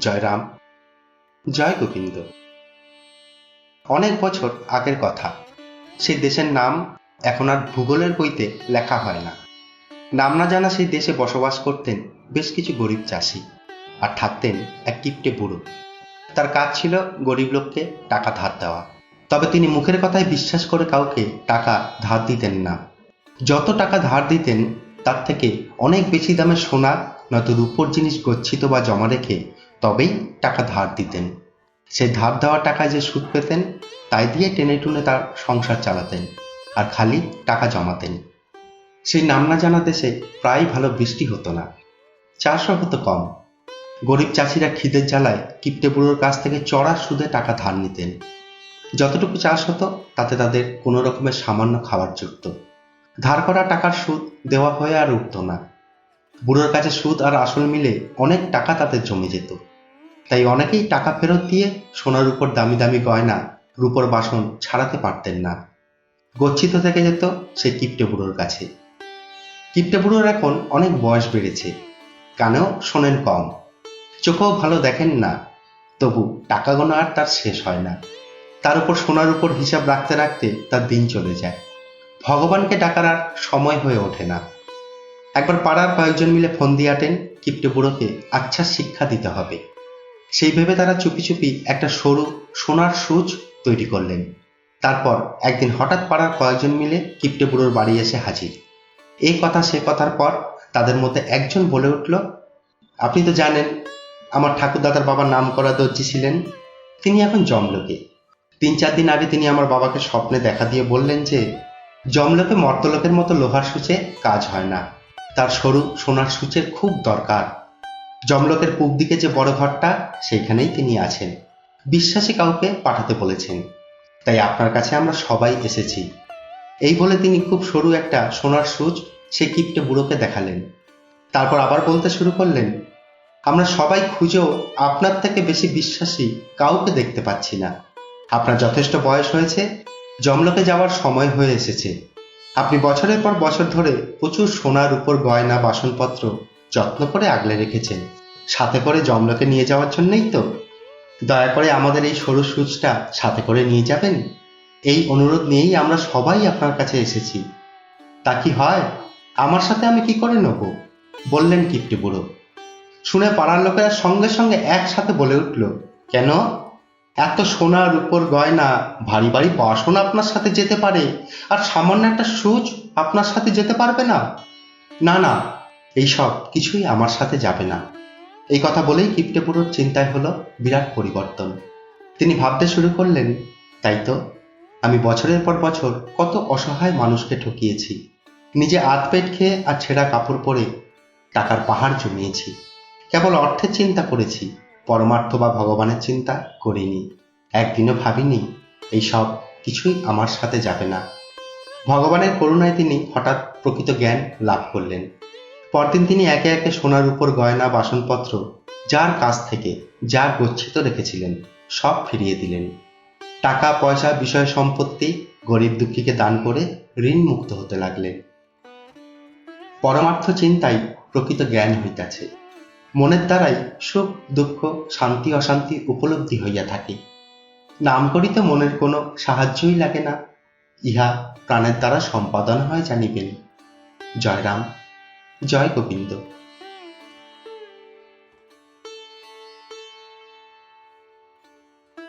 জয় রাম। জয় গোবিন্দ। অনেক বছর আগের কথা। সেই দেশের নাম এখন আর ভূগোলের বইতে লেখা হয় না। নাম না জানা সেই দেশে বসবাস করতেন বেশ কিছু গরিব চাষি আর থাকতেন এক কিপটে বুড়ো। তার কাজ ছিল গরিব লোককে টাকা ধার দেওয়া। তবে তিনি মুখের কথায় বিশ্বাস করে কাউকে টাকা ধার দিতেন না। যত টাকা ধার দিতেন, তার থেকে অনেক বেশি দামে সোনা, নয়তো রূপোর জিনিস গচ্ছিত বা জমা রেখে তবেই টাকা ধার দিতেন। সে ধার দেওয়া টাকায় যে সুদ পেতেন, তাই দিয়ে টেনে টুনে তার সংসার চালাতেন আর খালি টাকা জমাতেন। সেই নাম না জানা দেশে প্রায় ভালো বৃষ্টি হতো না। চাষও হতো কম। গরিব চাষিরা খিদের জ্বালায় কিপটে বুড়োর কাছ থেকে চড়া সুদে টাকা ধার নিতেন। যতটুকু চাষ হতো, তাতে তাদের কোনো রকমের সামান্য খাবার জুটত। ধার করা টাকার সুদ দেওয়া হয়ে আর উঠত না। বুড়োর কাছে সুদ আর আসল মিলে অনেক টাকা তাদের জমে যেত। তাই অনেকেই টাকা ফেরত দিয়ে সোনার উপর দামি দামি গয়না, রূপর বাসন ছাড়াতে পারতেন না। গচ্ছিত থেকে যেত সেই কিপটে বুড়োর কাছে। কিপটে বুড়োর এখন অনেক বয়স বেড়েছে, কানেও শোনেন কম। চোখেও ভালো দেখেন না, তবু টাকা গোনা আর তার শেষ হয় না। তার উপর সোনার উপর হিসাব রাখতে রাখতে তার দিন চলে যায়। ভগবানকে ডাকার আর সময় হয়ে ওঠে না। একবার পাড়ার কয়েকজন মিলে ফোন দিয়ে আটেন, কিপটে বুড়োকে আচ্ছা শিক্ষা দিতে হবে। সেই ভেবে তারা চুপি চুপি একটা সরু, সোনার সুচ তৈরি করলেন। তারপর একদিন হঠাৎ পাড়ার কয়েকজন মিলে কিপটে বুড়োর বাড়ি এসে হাজির। এই কথা, সে কথার পর তাদের মধ্যে একজন বলে উঠল, আপনি তো জানেন, আমার ঠাকুরদাদার বাবার নাম করা দর্জি ছিলেন। তিনি এখন জমলোকে তিন চার দিন আগে তিনি আমার বাবাকে স্বপ্নে দেখা দিয়ে বললেন যে জমলোকে মর্তলোকের মতো লোহার সূচে কাজ হয় না। তার সরু সোনার সূচের খুব দরকার। জমলকের পূব দিকে যে বড় ঘরটা সেইখানেই তিনি আছেন। বিশ্বাসী কাউকে পাঠাতে বলেছেন। তাই আপনার কাছে আমরা সবাই এসেছি। এই বলে তিনি খুব সরু একটা সোনার সূচ সে কিপটে বুড়োকে দেখালেন। তারপর আবার বলতে শুরু করলেন, আমরা সবাই খুঁজেও আপনার থেকে বেশি বিশ্বাসী কাউকে দেখতে পাচ্ছি না। আপনার যথেষ্ট বয়স হয়েছে জমলকে যাওয়ার সময় হয়ে এসেছে। আপনি বছরের পর বছর ধরে প্রচুর সোনার উপর গয়না, বাসনপত্র যত্ন করে আগলে রেখেছেন। সাথে করে জমলোকে নিয়ে যাওয়ার জন্যই তো। দয়া করে আমাদের এই সরু সুচটা সাথে করে নিয়ে যাবেন। এই অনুরোধ নিয়েই আমরা সবাই আপনার কাছে এসেছি। তা কি হয়? আমার সাথে আমি কি করে নেব? বললেন কিপটি বুড়ো। শুনে পাড়ার লোকেরা সঙ্গে সঙ্গে একসাথে বলে উঠল, কেন? এত সোনার উপর গয়না, ভারী ভারী বাসন আপনার সাথে যেতে পারে, আর সামান্য একটা সুচ আপনার সাথে যেতে পারবে না। না না, এইসব কিছুই আমার সাথে যাবে না। এই কথা বলেই কিপ্টেপুরোর চিন্তায় হলো বিরাট পরিবর্তন। তিনি ভাবতে শুরু করলেন, তাই তো, আমি বছরের পর বছর কত অসহায় মানুষকে ঠকিয়েছি। নিজে আধ পেট খেয়ে আর ছেঁড়া কাপড় পরে টাকার পাহাড় জমিয়েছি। কেবল অর্থের চিন্তা করেছি। পরমার্থ বা ভগবানের চিন্তা করিনি। একদিনও ভাবিনি এই সব কিছুই আমার সাথে যাবে না। ভগবানের করুণায় তিনি হঠাৎ প্রকৃত জ্ঞান লাভ করলেন। পরদিন তিনি একে একে সোনার উপর গয়না, বাসনপত্র, যার কাছ থেকে যা গচ্ছিত রেখেছিলেন, সব ফিরিয়ে দিলেন। টাকা, পয়সা, বিষয় সম্পত্তি, গরিব দুঃখীকে দান করে ঋণ মুক্ত হতে লাগলেন। পরমার্থ চিন্তাই প্রকৃত জ্ঞান হইতাছে। মনের দ্বারাই সুখ, দুঃখ, শান্তি, অশান্তি উপলব্ধি হইয়া থাকে। নাম করিতে মনের কোনো সাহায্যই লাগে না, ইহা প্রাণের দ্বারা সম্পাদন হয় জানিবেন। জয়রাম, জয় গোবিন্দ।